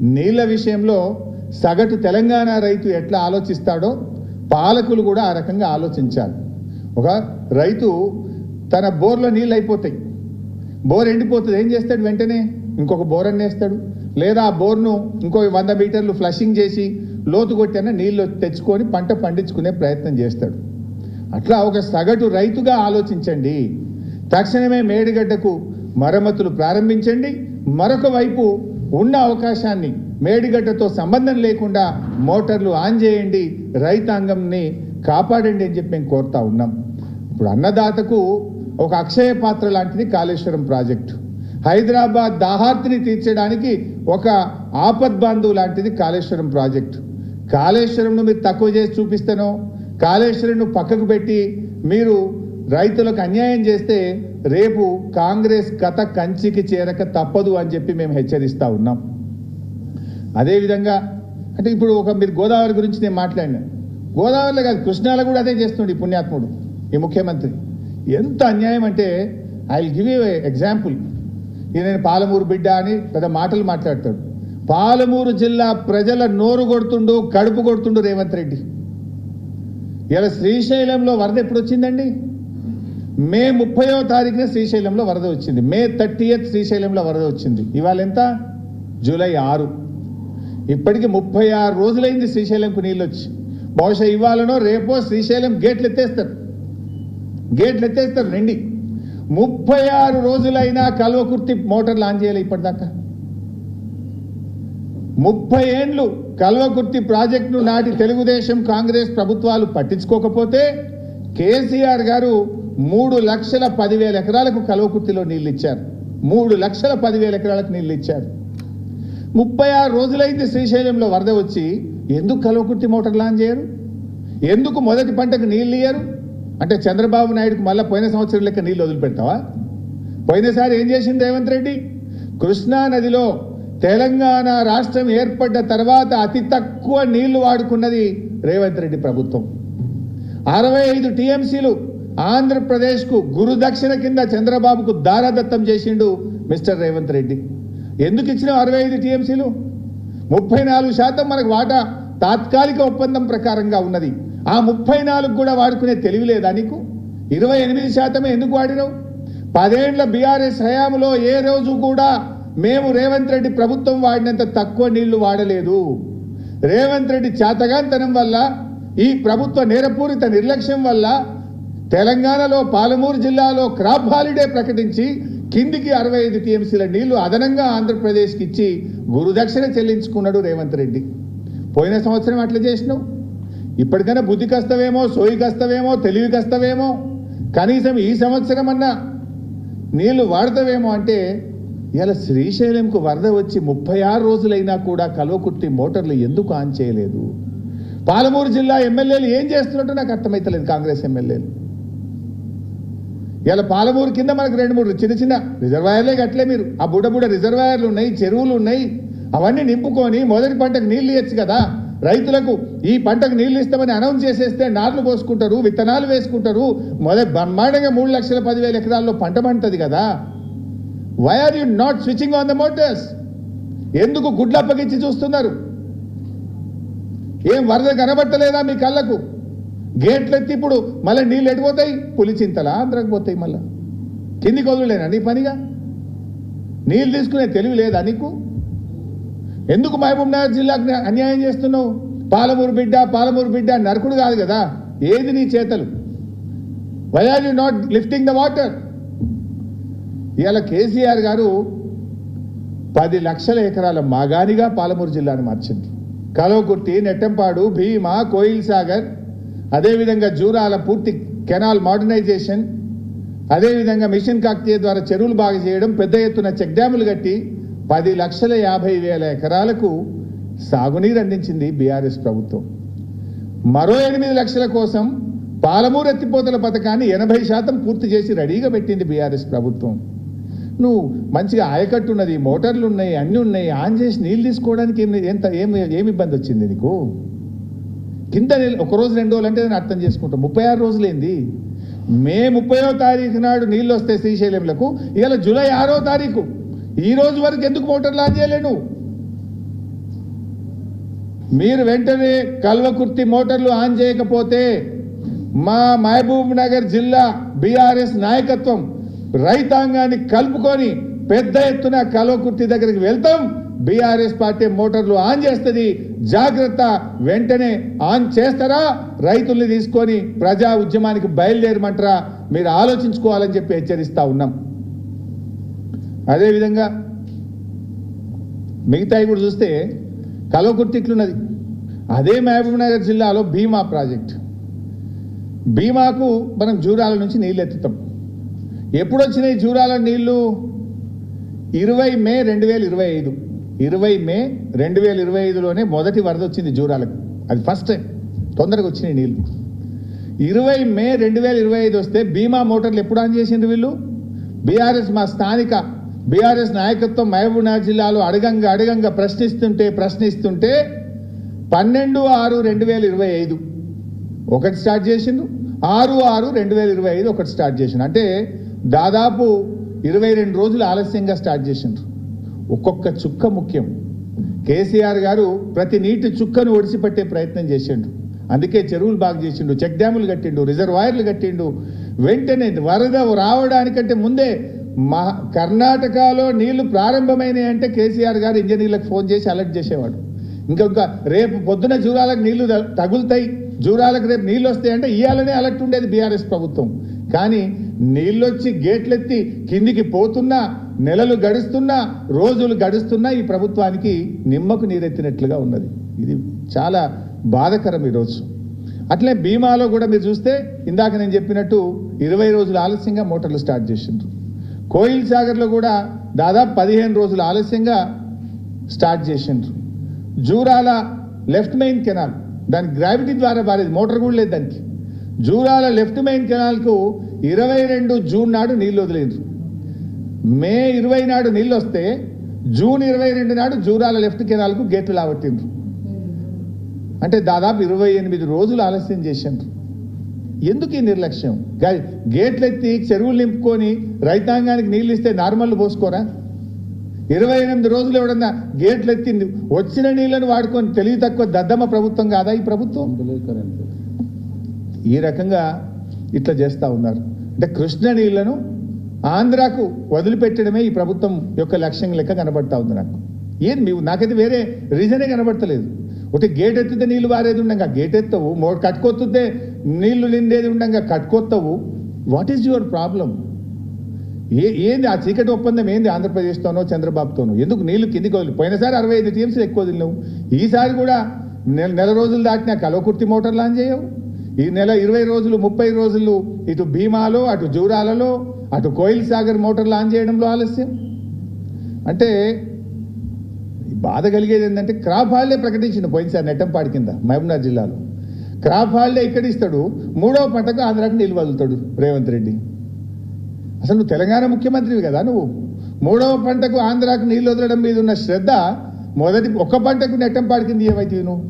నీళ్ళ విషయంలో సగటు తెలంగాణ రైతు ఎట్లా ఆలోచిస్తాడో పాలకులు కూడా ఆ రకంగా ఆలోచించాలి. ఒక రైతు తన బోర్లో నీళ్ళు అయిపోతాయి బోర్ ఎండిపోతుంది. ఏం చేస్తాడు వెంటనే? ఇంకొక బోర్ అన్నేస్తాడు. లేదా ఆ బోర్ను ఇంకో వంద మీటర్లు ఫ్లషింగ్ చేసి లోతు కొట్టిన నీళ్ళు తెచ్చుకొని పంట పండించుకునే ప్రయత్నం చేస్తాడు. అట్లా ఒక సగటు రైతుగా ఆలోచించండి. తక్షణమే మేడిగడ్డకు మరమ్మతులు ప్రారంభించండి. మరొక వైపు ఉన్న అవకాశాన్ని మేడిగడ్డతో సంబంధం లేకుండా మోటార్లు ఆన్ చేయండి రైతాంగంని కాపాడండి అని చెప్పి మేము కోరుతా ఉన్నాం. ఇప్పుడు అన్నదాతకు ఒక అక్షయ పాత్ర లాంటిది కాళేశ్వరం ప్రాజెక్టు. హైదరాబాద్ దాహార్తిని తీర్చడానికి ఒక ఆపద్బాంధు లాంటిది కాళేశ్వరం ప్రాజెక్టు. కాళేశ్వరంను మీరు తక్కువ చేసి చూపిస్తానో కాళేశ్వరంను పక్కకు పెట్టి మీరు రైతులకు అన్యాయం చేస్తే రేపు కాంగ్రెస్ కథ కంచికి చేరక తప్పదు అని చెప్పి మేము హెచ్చరిస్తూ ఉన్నాం. అదేవిధంగా అంటే ఇప్పుడు ఒక మీరు గోదావరి గురించి నేను మాట్లాడినా. గోదావరిలో కాదు కృష్ణాలో కూడా అదే చేస్తుండే ఈ పుణ్యాత్ముడు ఈ ముఖ్యమంత్రి. ఎంత అన్యాయం అంటే I will give you example ఇది నేను పాలమూరు బిడ్డ అని పెద్ద మాటలు మాట్లాడతాడు. పాలమూరు జిల్లా ప్రజల నోరు కొడుతుండు కడుపు కొడుతుండు రేవంత్ రెడ్డి. ఇలా శ్రీశైలంలో వరద ఎప్పుడు వచ్చిందండి? మే ముప్పయో తారీఖున శ్రీశైలంలో వరద వచ్చింది. మే థర్టీ శ్రీశైలంలో వరద వచ్చింది. ఇవాళ ఎంత? జూలై ఆరు. ఇప్పటికి ముప్పై ఆరు రోజులైంది శ్రీశైలంకు నీళ్ళు వచ్చి బహుశా ఇవాళనో రేపో శ్రీశైలం గేట్లు ఎత్తేస్తారు గేట్లు ఎత్తేస్తారు రండి. ముప్పై ఆరు రోజులైనా కల్వకుర్తి మోటార్ లాంచ్ చేయాలి ఇప్పటిదాకా. ముప్పై ఏండ్లు కల్వకుర్తి ప్రాజెక్టును నాటి తెలుగుదేశం కాంగ్రెస్ ప్రభుత్వాలు పట్టించుకోకపోతే కేసీఆర్ గారు మూడు లక్షల పదివేల ఎకరాలకు కలవకుర్తిలో నీళ్ళు ఇచ్చారు మూడు లక్షల పదివేల ఎకరాలకు నీళ్ళు ఇచ్చారు ముప్పై ఆరు రోజులైంది శ్రీశైలంలో వరద వచ్చి ఎందుకు కలవకుర్తి మోటార్ లాంచ్ చేయరు? ఎందుకు మొదటి పంటకు నీళ్ళు ఇయ్యరు? అంటే చంద్రబాబు నాయుడుకు మళ్ళీ పోయిన సంవత్సరం లెక్క నీళ్ళు వదిలిపెడతావా? పోయినసారి ఏం చేసింది రేవంత్ రెడ్డి? కృష్ణా నదిలో తెలంగాణ రాష్ట్రం ఏర్పడ్డ తర్వాత అతి తక్కువ నీళ్ళు వాడుకున్నది రేవంత్ రెడ్డి ప్రభుత్వం. అరవై ఐదు టీఎంసీలు ఆంధ్రప్రదేశ్కు గురుదక్షిణ కింద చంద్రబాబుకు దారాదత్తం చేసిండు మిస్టర్ రేవంత్ రెడ్డి. ఎందుకు ఇచ్చిన అరవై ఐదు టీఎంసీలు? ముప్పై నాలుగు శాతం మనకు వాటా తాత్కాలిక ఒప్పందం ప్రకారంగా ఉన్నది. ఆ ముప్పై నాలుగు కూడా వాడుకునే తెలివి లేదా నీకు? ఇరవై ఎనిమిది శాతమే ఎందుకు వాడినావు? పదేండ్ల బీఆర్ఎస్ హయాంలో ఏ రోజు కూడా మేము రేవంత్ రెడ్డి ప్రభుత్వం వాడినంత తక్కువ నీళ్ళు వాడలేదు. రేవంత్ రెడ్డి చేతగాంతనం వల్ల ఈ ప్రభుత్వ నేరపూరిత నిర్లక్ష్యం వల్ల తెలంగాణలో పాలమూరు జిల్లాలో క్రాప్ హాలిడే ప్రకటించి కిందికి అరవై ఐదు టీఎంసీల నీళ్ళు అదనంగా ఆంధ్రప్రదేశ్కి ఇచ్చి గురుదక్షిణ చెల్లించుకున్నాడు రేవంత్ రెడ్డి. పోయిన సంవత్సరం అట్లా చేసినావు. ఇప్పటికైనా బుద్ధి కస్తవేమో సోయి కస్తవేమో తెలివి కస్తవేమో కనీసం ఈ సంవత్సరం అన్నా నీళ్ళు వాడతావేమో అంటే ఇలా శ్రీశైలంకు వరద వచ్చి ముప్పై ఆరు రోజులైనా కూడా కలువకుట్టి మోటార్లు ఎందుకు ఆన్ చేయలేదు? పాలమూరు జిల్లా ఎమ్మెల్యేలు ఏం చేస్తున్నట్టు నాకు అర్థమైతలేదు కాంగ్రెస్ ఎమ్మెల్యేలు. ఇలా పాలమూరు కింద మనకు రెండు మూడు చిన్న చిన్న రిజర్వాయర్లే కట్టలే మీరు. ఆ బుడ్డ బుడ్డ రిజర్వాయర్లు ఉన్నాయి చెరువులు ఉన్నాయి. అవన్నీ నింపుకొని మొదటి పంటకు నీళ్ళు ఇవ్వచ్చు కదా. రైతులకు ఈ పంటకు నీళ్ళు ఇస్తామని అనౌన్స్ చేసేస్తే నార్లు పోసుకుంటారు విత్తనాలు వేసుకుంటారు. మొదటి బ్రహ్మాండంగా మూడు లక్షల పదివేల ఎకరాల్లో పంట పండుతుంది కదా. Why are you not switching on the motors ఎందుకు గుడ్లు అప్పగించి చూస్తున్నారు? ఏం వరద కనబట్టలేదా మీ కళ్ళకు? గేట్లు ఎత్తి ఇప్పుడు మళ్ళీ నీళ్ళు ఎడిపోతాయి పులిచింతలా ఆంధ్రకు పోతాయి మళ్ళా. కిందికి వదిలేనా నీ పనిగా? నీళ్ళు తీసుకునే తెలివి లేదా నీకు? ఎందుకు మహబూబ్ నగర్ జిల్లాకు అన్యాయం చేస్తున్నావు? పాలమూరు బిడ్డ పాలమూరు బిడ్డ నరకుడు కాదు కదా. ఏది నీ చేతలు? Why are you not lifting the water ఇవాళ కేసీఆర్ గారు పది లక్షల ఎకరాల మాగానిగా పాలమూరు జిల్లాను మార్చింది. కలవకుర్తి నెట్టంపాడు భీమా కోయిల్ సాగర్ అదేవిధంగా జూరాల పూర్తి కెనాల్ మోడర్నైజేషన్ అదేవిధంగా మిషన్ కాకతీయ ద్వారా చెరువులు బాగా చేయడం పెద్ద ఎత్తున చెక్ డ్యాములు కట్టి పది లక్షల యాభై వేల ఎకరాలకు సాగునీరు అందించింది బీఆర్ఎస్ ప్రభుత్వం. మరో ఎనిమిది లక్షల కోసం పాలమూరు ఎత్తిపోతల పథకాన్ని ఎనభై శాతం పూర్తి చేసి రెడీగా పెట్టింది బీఆర్ఎస్ ప్రభుత్వం. నువ్వు మంచిగా ఆయకట్టు ఉన్నది మోటార్లు ఉన్నాయి అన్నీ ఉన్నాయి ఆన్ చేసి నీళ్ళు తీసుకోవడానికి ఏమి ఎంత ఏమి ఏమి ఇబ్బంది వచ్చింది నీకు? కింద నీళ్ళు ఒక రోజు రెండు రోజులు అంటే నేను అర్థం చేసుకుంటాం. ముప్పై ఆరు రోజులేంది మే ముప్పయో తారీఖు నాడు నీళ్ళు వస్తే శ్రీశైలంలకు. ఇవాళ జూలై ఆరో తారీఖు. ఈ రోజు వరకు ఎందుకు మోటార్లు ఆన్ చేయలేను? మీరు వెంటనే కల్వకుర్తి మోటార్లు ఆన్ చేయకపోతే మా మహబూబ్ నగర్ జిల్లా బీఆర్ఎస్ నాయకత్వం రైతాంగాన్ని కలుపుకొని పెద్ద ఎత్తున కల్వకుర్తి దగ్గరికి వెళ్తాం. బీఆర్ఎస్ పార్టీ మోటార్లు ఆన్ చేస్తుంది జాగ్రత్త వెంటనే ఆన్ చేస్తారా? రైతుల్ని తీసుకొని ప్రజా ఉద్యమానికి బయలుదేరమంటారా? మీరు ఆలోచించుకోవాలని చెప్పి హెచ్చరిస్తా ఉన్నాం. అదేవిధంగా మిగతాయి కూడా చూస్తే కలవకుర్తిట్లున్నది అదే మహబూబ్నగర్ జిల్లాలో భీమా ప్రాజెక్ట్. భీమాకు మనం జూరాల నుంచి నీళ్ళు ఎత్తుతాం ఎప్పుడు వచ్చినాయి జూరాల నీళ్ళు ఇరవై మే రెండు వేల ఇరవై ఐదు. ఇరవై మే రెండు వేల ఇరవై ఐదులోనే మొదటి వరద వచ్చింది జూరాలకు. అది ఫస్ట్ టైం. తొందరగా వచ్చినాయి నీళ్ళు. ఇరవై మే రెండు వేల ఇరవై ఐదు వస్తే బీమా మోటార్లు ఎప్పుడు ఆన్ చేసిండ్రు వీళ్ళు? బీఆర్ఎస్ మా స్థానిక బీఆర్ఎస్ నాయకత్వం మహబూబ్నగర్ జిల్లాలో అడగంగా అడగంగా ప్రశ్నిస్తుంటే ప్రశ్నిస్తుంటే పన్నెండు ఆరు రెండు వేల ఇరవై ఐదు ఒకటి స్టార్ట్ చేసిండు ఆరు ఆరు రెండు వేల ఇరవై ఐదు ఒకటి స్టార్ట్ చేసిండు అంటే దాదాపు ఇరవై రెండు రోజులు ఆలస్యంగా స్టార్ట్ చేసిండ్రు. ఒక్కొక్క చుక్క ముఖ్యం. కేసీఆర్ గారు ప్రతి నీటి చుక్కను ఒడిసిపట్టే ప్రయత్నం చేసిండు. అందుకే చెరువులు బాగా చేసిండు చెక్ డ్యాములు కట్టిండు రిజర్వాయర్లు కట్టిండు. వెంటనే వరద రావడానికంటే ముందే మా కర్ణాటకలో నీళ్ళు ప్రారంభమైనాయి అంటే కేసీఆర్ గారు ఇంజనీర్లకు ఫోన్ చేసి అలర్ట్ చేసేవాడు. ఇంకొక రేపు పొద్దున జూరాలకు నీళ్ళు తగులుతాయి. జూరాలకు రేపు నీళ్ళు వస్తాయి అంటే అలర్ట్ ఉండేది బీఆర్ఎస్ ప్రభుత్వం. కానీ నీళ్ళొచ్చి గేట్లెత్తి కిందికి పోతున్నా నెలలు గడుస్తున్నా రోజులు గడుస్తున్నా ఈ ప్రభుత్వానికి నిమ్మకు నీరెత్తినట్లుగా ఉన్నది. ఇది చాలా బాధకరం ఈరోజు అట్లే బీమాలో కూడా మీరు చూస్తే ఇందాక నేను చెప్పినట్టు ఇరవై రోజులు ఆలస్యంగా మోటార్లు స్టార్ట్ చేసిండ్రు. కోయిల్ సాగర్లో కూడా దాదాపు పదిహేను రోజులు ఆలస్యంగా స్టార్ట్ చేసిండ్రు. జూరాల లెఫ్ట్ మెయిన్ కెనాల్ దాని గ్రావిటీ ద్వారా బారేది మోటార్ కూడా లేదు దానికి. జూరాల లెఫ్ట్ మెయిన్ కెనాల్కు ఇరవై రెండు జూన్ నాడు నీళ్ళు వదిలేదు మే ఇరవై నాడు నీళ్ళు వస్తే జూన్ ఇరవై రెండు నాడు జూరాల లెఫ్ట్ కెనాల్కు గేట్లు లావట్టిండ్రు అంటే దాదాపు ఇరవై ఎనిమిది రోజులు ఆలస్యం చేసిండ్రు. ఎందుకు ఈ నిర్లక్ష్యం? గేట్లు ఎత్తి చెరువులు నింపుకొని రైతాంగానికి నీళ్ళు ఇస్తే నార్మల్ పోసుకోరా? ఇరవై ఎనిమిది రోజులు ఎవడన్నా గేట్లు ఎత్తింది వచ్చిన నీళ్ళను వాడుకొని తెలివి తక్కువ దద్దమ్మ ప్రభుత్వం కాదా ఈ ప్రభుత్వం? ఈ రకంగా ఇట్లా చేస్తూ ఉన్నారు. అంటే కృష్ణ నీళ్ళను ఆంధ్రాకు వదిలిపెట్టడమే ఈ ప్రభుత్వం యొక్క లక్ష్యం లెక్క కనబడతా ఉంది నాకు. ఏం మీరు నాకైతే వేరే రీజనే కనబడతలేదు. ఒకటి గేట్ ఎత్తితే నీళ్ళు వారేది ఉండగా. గేట్ ఎత్తవు మో కట్టుకొత్తుతే నీళ్ళు నిండేది ఉండగా. కట్టుకొత్తవు. వాట్ ఈజ్ యువర్ ప్రాబ్లం ఏ ఏంది ఆ చీకటి ఒప్పందం? ఏంది ఆంధ్రప్రదేశ్తోనో చంద్రబాబుతోనో? ఎందుకు నీళ్ళు కిందికి వదిలి పోయినసారి అరవై ఐదు టీఎంసీలు ఎక్కువ వదిలినావు. ఈసారి కూడా నెల నెల రోజులు దాటినా కలవకుర్తి మోటార్లు ఆన్ చేయవు. ఈ నెల ఇరవై రోజులు ముప్పై రోజులు ఇటు భీమాలో అటు జూరాలలో అటు కోయిల్ సాగర్ మోటార్లు ఆన్ చేయడంలో ఆలస్యం. అంటే బాధ కలిగేది ఏంటంటే క్రాప్ హాలిడే ప్రకటించింది పోయినసారి నెట్టంపాడి కింద మహబూబ్నగర్ జిల్లాలో. క్రాప్ హాలిడే ఇక్కడ ఇస్తాడు మూడవ పంటకు ఆంధ్రాకి నీళ్ళు వదులుతాడు రేవంత్ రెడ్డి. అసలు నువ్వు తెలంగాణ ముఖ్యమంత్రివి కదా నువ్వు. మూడవ పంటకు ఆంధ్రాకు నీళ్ళు వదలడం మీద ఉన్న శ్రద్ధ మొదటి ఒక్క పంటకు నెట్టం పాడికింది ఏమైతే నువ్వు?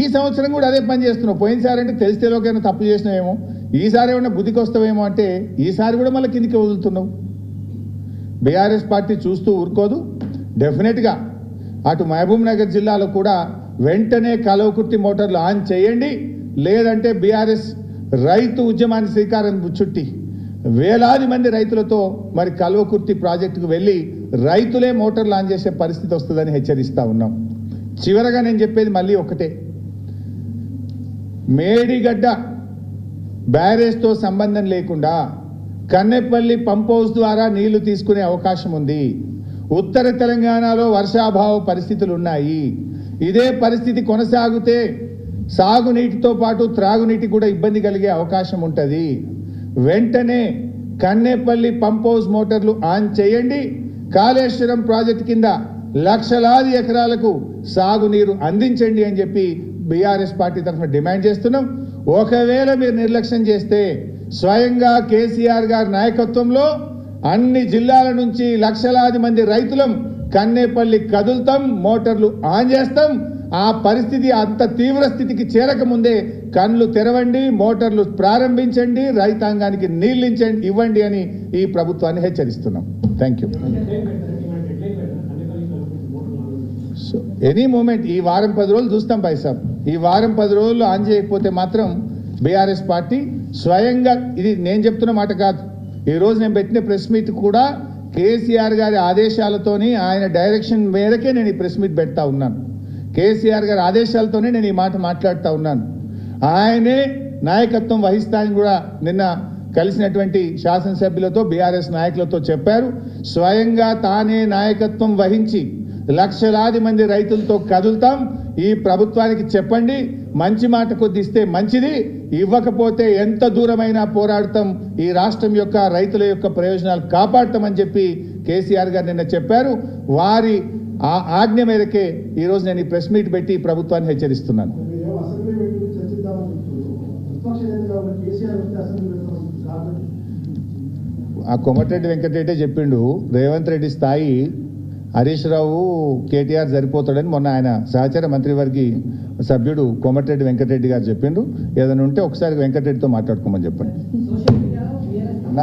ఈ సంవత్సరం కూడా అదే పని చేస్తున్నావు. పోయినసారి అంటే తెలిస్తే లోకైనా తప్పు చేసినావేమో? ఈసారి ఏమన్నా బుద్ధికి వస్తావేమో అంటే ఈసారి కూడా మళ్ళీ కిందికి వదులుతున్నావు. బీఆర్ఎస్ పార్టీ చూస్తూ ఊరుకోదు. డెఫినెట్గా అటు మహబూబ్ నగర్ జిల్లాలో కూడా వెంటనే కలవకుర్తి మోటార్లు ఆన్ చేయండి. లేదంటే బీఆర్ఎస్ రైతు ఉద్యమాన్ని శ్రీకారం చుట్టి వేలాది మంది రైతులతో మరి కల్వకుర్తి ప్రాజెక్టుకు వెళ్ళి రైతులే మోటార్లు ఆన్ చేసే పరిస్థితి వస్తుందని హెచ్చరిస్తూ ఉన్నాం. చివరగా నేను చెప్పేది మళ్ళీ ఒకటే మేడిగడ్డ బ్యారేజ్తో సంబంధం లేకుండా కన్నెపల్లి పంప్ హౌస్ ద్వారా నీళ్ళు తీసుకునే అవకాశం ఉంది. ఉత్తర తెలంగాణలో వర్షాభావ పరిస్థితులు ఉన్నాయి ఇదే పరిస్థితి కొనసాగితే సాగునీటితో పాటు త్రాగునీటి కూడా ఇబ్బంది కలిగే అవకాశం ఉంటుంది. వెంటనే కన్నేపల్లి పంప్ హౌస్ మోటార్లు ఆన్ చేయండి. కాళేశ్వరం ప్రాజెక్టు కింద లక్షలాది ఎకరాలకు సాగునీరు అందించండి అని చెప్పి బీఆర్ఎస్ పార్టీ తరఫున డిమాండ్ చేస్తున్నాం. ఒకవేళ మీరు నిర్లక్ష్యం చేస్తే స్వయంగా కేసీఆర్ గారి నాయకత్వంలో అన్ని జిల్లాల నుంచి లక్షలాది మంది రైతులం కన్నేపల్లి కదులుతాం మోటార్లు ఆన్ చేస్తాం. ఆ పరిస్థితి అంత తీవ్ర స్థితికి చేరకముందే కళ్ళు తెరవండి మోటార్లు ప్రారంభించండి రైతాంగానికి నీళ్ళించండి ఇవ్వండి అని ఈ ప్రభుత్వాన్ని హెచ్చరిస్తున్నాం. Thank you so any moment ఈ వారం పది రోజులు చూస్తాం పైసాబ్ ఈ వారం పది రోజులు ఆన్ చేయకపోతే మాత్రం బీఆర్ఎస్ పార్టీ స్వయంగా ఇది నేను చెప్తున్న మాట కాదు. ఈ రోజు నేను పెట్టిన ప్రెస్ మీట్ కూడా కేసీఆర్ గారి ఆదేశాలతోని ఆయన డైరెక్షన్ మేరకే నేను ఈ ప్రెస్ మీట్ పెడతా ఉన్నాను. కేసీఆర్ గారి ఆదేశాలతోనే నేను ఈ మాట మాట్లాడుతూ ఉన్నాను. ఆయనే నాయకత్వం వహిస్తానని కూడా నిన్న కలిసినటువంటి శాసనసభ్యులతో బీఆర్ఎస్ నాయకులతో చెప్పారు. స్వయంగా తానే నాయకత్వం వహించి లక్షలాది మంది రైతులతో కదులుతాం. ఈ ప్రభుత్వానికి చెప్పండి మంచి మాట కొద్ది ఇస్తే మంచిది ఇవ్వకపోతే ఎంత దూరమైనా పోరాడతాం ఈ రాష్ట్రం యొక్క రైతుల యొక్క ప్రయోజనాలు కాపాడతామని చెప్పి కేసీఆర్ గారు నిన్న చెప్పారు. వారి ఆ ఆజ్ఞ మేరకే ఈరోజు నేను ఈ ప్రెస్ మీట్ పెట్టి ప్రభుత్వాన్ని హెచ్చరిస్తున్నాను. ఆ కొమటిరెడ్డి వెంకటరెడ్డి చెప్పిండు రేవంత్ రెడ్డి స్థాయి హరీష్ రావు కేటీఆర్ సరిపోతాడని మొన్న ఆయన సహచార మంత్రివర్గి సభ్యుడు కోమటిరెడ్డి వెంకటరెడ్డి గారు చెప్పిండు ఏదైనా ఉంటే ఒకసారి వెంకటరెడ్డితో మాట్లాడుకోమని చెప్పండి.